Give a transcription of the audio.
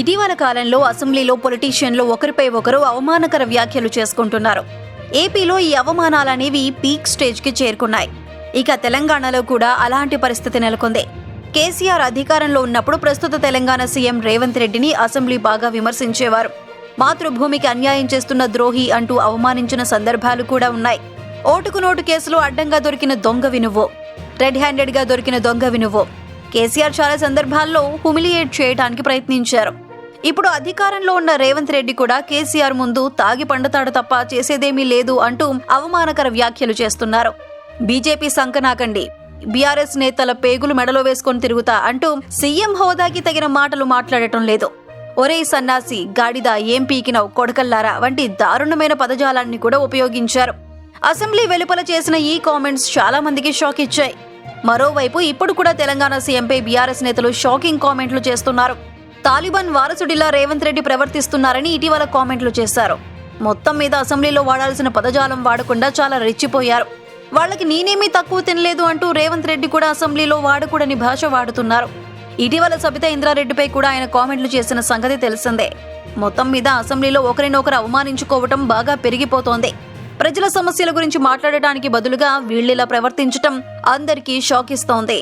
ఇటీవల కాలంలో అసెంబ్లీలో పొలిటీషియన్లు ఒకరిపై ఒకరు అవమానకర వ్యాఖ్యలు చేసుకుంటున్నారు. ఏపీలో ఈ అవమానాలనేవి పీక్ స్టేజ్కి చేరుకున్నాయి. ఇక తెలంగాణలో కూడా అలాంటి పరిస్థితి నెలకొంది. కేసీఆర్ అధికారంలో ఉన్నప్పుడు ప్రస్తుత తెలంగాణ సీఎం రేవంత్ రెడ్డిని అసెంబ్లీ బాగా విమర్శించేవారు. మాతృభూమికి అన్యాయం చేస్తున్న ద్రోహి అంటూ అవమానించిన సందర్భాలు కూడా ఉన్నాయి. ఓటుకు నోటు కేసులో అడ్డంగా దొరికిన దొంగ నువ్వు రెడ్ హ్యాండెడ్గా దొరికిన దొంగ నువ్వు కేసీఆర్ చాలా సందర్భాల్లో హుమిలియేట్ చేయడానికి ప్రయత్నించారు. ఇప్పుడు అధికారంలో ఉన్న రేవంత్ రెడ్డి కూడా కేసీఆర్ ముందు తాగి పండుతాడు తప్ప చేసేదేమీ లేదు అంటూ అవమానకర వ్యాఖ్యలు చేస్తున్నారు. బీజేపీ సంకనాకండి. బీఆర్ఎస్ నేతల పేగులు మెడలో వేసుకొని తిరుగుతా అంటూ సీఎం హోదాకి తగిన మాటలు మాట్లాడటం లేదు. ఒరే సన్నాసి గాడిద ఏం పీకినవు కొడకల్లారా వంటి దారుణమైన పదజాలాన్ని కూడా ఉపయోగించారు. అసెంబ్లీ వెలుపల చేసిన ఈ కామెంట్స్ చాలా మందికి షాక్ ఇచ్చాయి. మరోవైపు ఇప్పుడు కూడా తెలంగాణ సీఎంపై బీఆర్ఎస్ నేతలు షాకింగ్ కామెంట్లు చేస్తున్నారు. తాలిబాన్ వారసుడిలా రేవంత్ రెడ్డి ప్రవర్తిస్తున్నారని ఇటీవల కామెంట్లు చేశారు. మొత్తం మీద అసెంబ్లీలో వాడాల్సిన పదజాలం వాడకుండా చాలా రెచ్చిపోయారు. వాళ్ళకి నేనేమీ తక్కువ తినలేదు అంటూ రేవంత్ రెడ్డి కూడా అసెంబ్లీలో వాడకూడని భాష వాడుతున్నారు. ఇటీవల సబితా ఇంద్రారెడ్డిపై కూడా ఆయన కామెంట్లు చేసిన సంగతి తెలిసిందే. మొత్తం మీద అసెంబ్లీలో ఒకరినొకరు అవమానించుకోవటం బాగా పెరిగిపోతోంది. ప్రజల సమస్యల గురించి మాట్లాడటానికి బదులుగా వీళ్ళిలా ప్రవర్తించటం అందరికీ షాక్ ఇస్తోంది